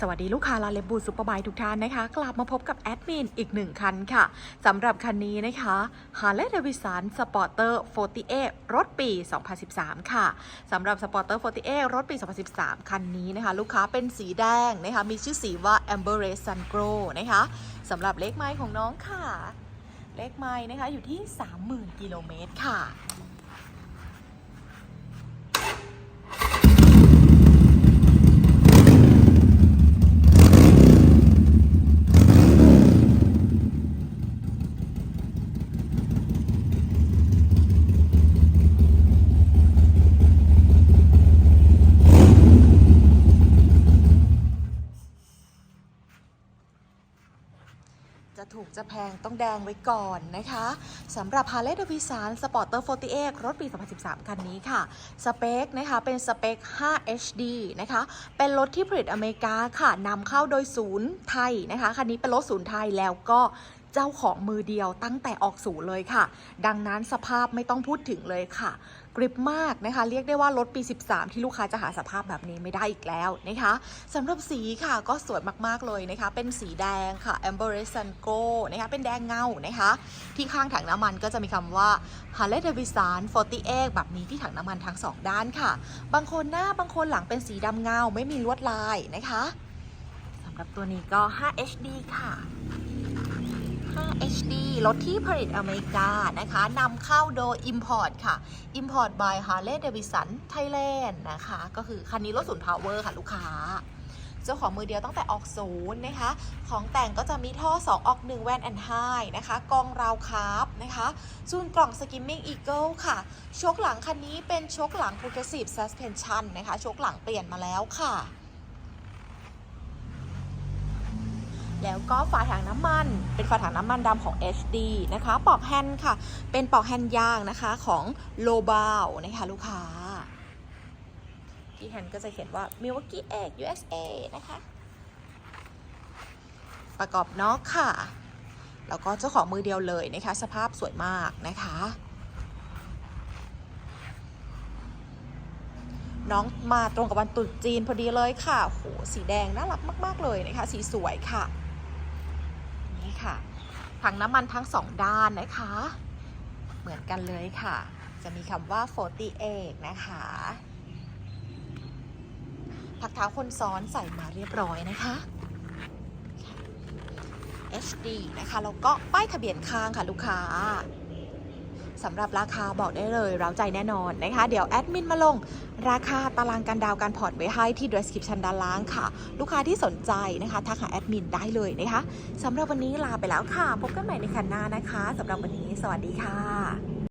สวัสดีลูกค้าลาเลบูซุปเปอร์บค์ทุกท่านนะคะ กลับมาพบกับแอดมินอีกหนึ่งคันค่ะสำหรับคันนี้นะคะ Harley Davidson Sporter 48รถปี 2013 ค่ะสำหรับ Sporter 48รถปี 2013 คันนี้นะคะ ลูกค้าเป็นสีแดงนะคะ มีชื่อสีว่า Amber Red Sun Glow นะคะสำหรับเลขไมล์ของน้องค่ะ เลขไมล์นะคะอยู่ที่ 30,000 กิโลเมตรค่ะ จะถูกจะแพงต้องแดงไว้ก่อนนะคะสำหรับ Harley Davidson Sporter 48 รถปี 2013 คันนี้ค่ะ สเปคนะคะเป็นสเปค 5 HD นะคะ เป็นรถที่ผลิตอเมริกาค่ะนำเข้าโดยศูนย์ไทยนะคะ คันนี้เป็นรถศูนย์ไทยแล้วก็ เจ้าของมือเดียวตั้งแต่ออกศูนย์เลยค่ะ ดังนั้นสภาพไม่ต้องพูดถึงเลยค่ะ กริบมากนะคะ เรียกได้ว่ารถปี 13 ที่ลูกค้าจะหาสภาพแบบนี้ไม่ได้อีกแล้วนะคะสำหรับสีค่ะก็สวยมากๆเลยนะคะ เป็นสีแดงค่ะ Amber Red Sun Gold นะคะเป็นแดงเงานะคะ ที่ข้างถังน้ำมันก็จะมีคำว่า Harley Davidson 48 แบบนี้ที่ถังน้ำมันทั้งสองด้านค่ะ บางคนหน้าบางคนหลังเป็นสีดำเงาไม่มีลวดลายนะคะสำหรับตัวนี้ก็ 5 HD ค่ะ HD รถที่ผลิตอเมริกานะคะนำเข้าโดย Import ค่ะ Import by Harley Davidson Thailand นะคะ ก็คือคันนี้รถศูนย์ Power ค่ะลูกค้า เจ้าของมือเดียวตั้งแต่ออกศูนย์นะคะ ของแต่งก็จะมีท่อ 2 ออก 1 แวนแอนไฮนะคะ กองราวคาร์บนะคะซูนกล่อง Skimming Eagle ค่ะชคหลังคันนี้เป็นชคหลัง Progressive Suspension นะคะชคหลังเปลี่ยนมาแล้วค่ะ แล้วก็ฝาถังน้ำมัน เป็นฝาถังน้ำมันดำของ HD นะคะ ปอกแฮนด์ค่ะ เป็นปอกแฮนด์ยางนะคะของ l o b a l นะคะลูกค้า ที่แฮนด์ก็จะเขียนว่า Milwaukee Egg USA นะคะ ประกอบน็อกค่ะ แล้วก็เจ้าของมือเดียวเลยนะคะ สภาพสวยมากนะคะน้องมาตรงกับวันตรุษจีนพอดีเลยค่ะ โห สีแดงน่ารักมาก ๆ เลยนะคะ สีสวยค่ะ ถังน้ำมันทั้งสองด้านนะคะ เหมือนกันเลยค่ะ จะมีคำว่า 48 นะคะผักเท้าคนซ้อนใส่มาเรียบร้อยนะคะ HD นะคะ แล้วก็ป้ายทะเบียนข้างค่ะลูกค้า สำหรับราคาบอกได้เลยเราใจแน่นอนนะคะ เดี๋ยวแอดมินมาลงราคาตารางการดาวการผ่อนไว้ให้ที่ description ด้านล่างค่ะ ลูกค้าที่สนใจนะคะทักหาแอดมินได้เลยนะคะสำหรับวันนี้ลาไปแล้วค่ะ พบกันใหม่ในคันหน้านะคะสำหรับวันนี้ สวัสดีค่ะ